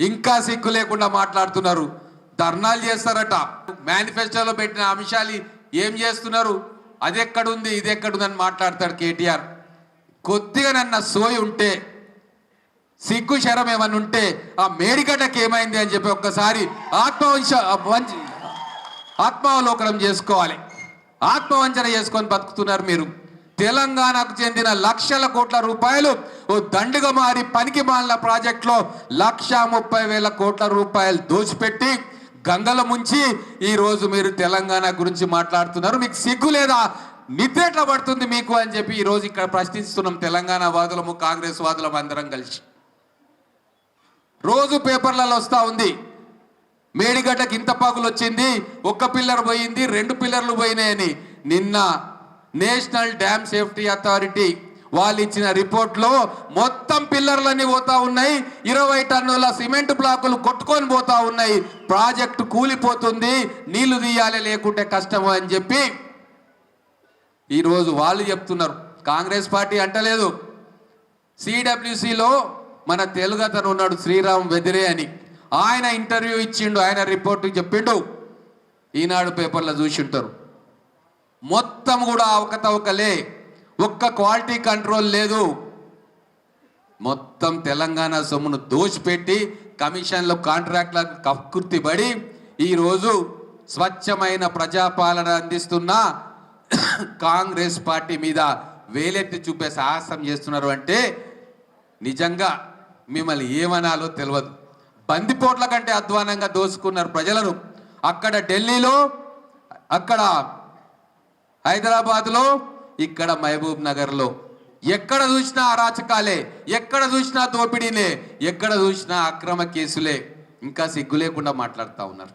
ఇంకా సిగ్గు లేకుండా మాట్లాడుతున్నారు. ధర్నాలు చేస్తారట. మేనిఫెస్టోలో పెట్టిన అంశాలు ఏం చేస్తున్నారు? అది ఎక్కడుంది ఇది ఎక్కడుందని మాట్లాడతాడు కేటీఆర్. కొద్దిగా నన్న సోయి ఉంటే సిగ్గు శరం ఏమన్నా ఉంటే ఆ మేడిగడ్డకి ఏమైంది అని చెప్పి ఒక్కసారి ఆత్మవంశ ఆత్మావలోకనం చేసుకోవాలి. ఆత్మవంచన చేసుకొని బతుకుతున్నారు మీరు. తెలంగాణకు చెందిన లక్షల కోట్ల రూపాయలు ఓ దండుగా మారి పనికి మాలిన ప్రాజెక్టులో లక్ష ముప్పై వేల కోట్ల రూపాయలు దోచిపెట్టి గంగల ముంచి ఈరోజు మీరు తెలంగాణ గురించి మాట్లాడుతున్నారు. మీకు సిగ్గు లేదా? నిద్ర ఎట్లా పడుతుంది మీకు అని చెప్పి ఈరోజు ఇక్కడ ప్రశ్నిస్తున్నాం తెలంగాణ వాదులము కాంగ్రెస్ వాదులము అందరం కలిసి. రోజు పేపర్లలో వస్తూ ఉంది. మేడిగడ్డకి ఇంత పగులు వచ్చింది ఒక్క పిల్లర్ పోయింది రెండు పిల్లర్లు పోయినాయని నిన్న నేషనల్ డ్యామ్ సేఫ్టీ అథారిటీ వాళ్ళు ఇచ్చిన రిపోర్ట్లో మొత్తం పిల్లర్లన్నీ పోతా ఉన్నాయి. ఇరవై టన్నుల సిమెంట్ బ్లాకులు కొట్టుకొని పోతా ఉన్నాయి. ప్రాజెక్టు కూలిపోతుంది. నీళ్ళు తీయాలి లేకుంటే కష్టము అని చెప్పి ఈరోజు వాళ్ళు చెప్తున్నారు. కాంగ్రెస్ పార్టీ అంటలేదు. సిడబ్ల్యూసిలో మన తెలుగు అతను ఉన్నాడు శ్రీరామ్ వెదిరే అని. ఆయన ఇంటర్వ్యూ ఇచ్చిండు ఆయన రిపోర్ట్ చెప్పిండు. ఈనాడు పేపర్లో చూసి ఉంటారు. మొత్తం కూడా అవకతవకలే ఒక్క క్వాలిటీ కంట్రోల్ లేదు. మొత్తం తెలంగాణ సొమ్మును దోచిపెట్టి కమిషన్లు కాంట్రాక్ట్లకు కక్కుర్తి పడి ఈరోజు స్వచ్ఛమైన ప్రజాపాలన అందిస్తున్న కాంగ్రెస్ పార్టీ మీద వేలెత్తి చూపే సాహసం చేస్తున్నారు అంటే నిజంగా మిమ్మల్ని ఏమనాలో తెలియదు బందిపోట్ల కంటే అధ్వానంగా దోసుకున్నారు ప్రజలను. అక్కడ ఢిల్లీలో అక్కడ హైదరాబాద్లో ఇక్కడ మహబూబ్ నగర్లో. ఎక్కడ చూసినా అరాచకాలే ఎక్కడ చూసినా దోపిడీనే ఎక్కడ చూసినా అక్రమ కేసులే. ఇంకా సిగ్గు లేకుండా మాట్లాడుతూ ఉన్నారు.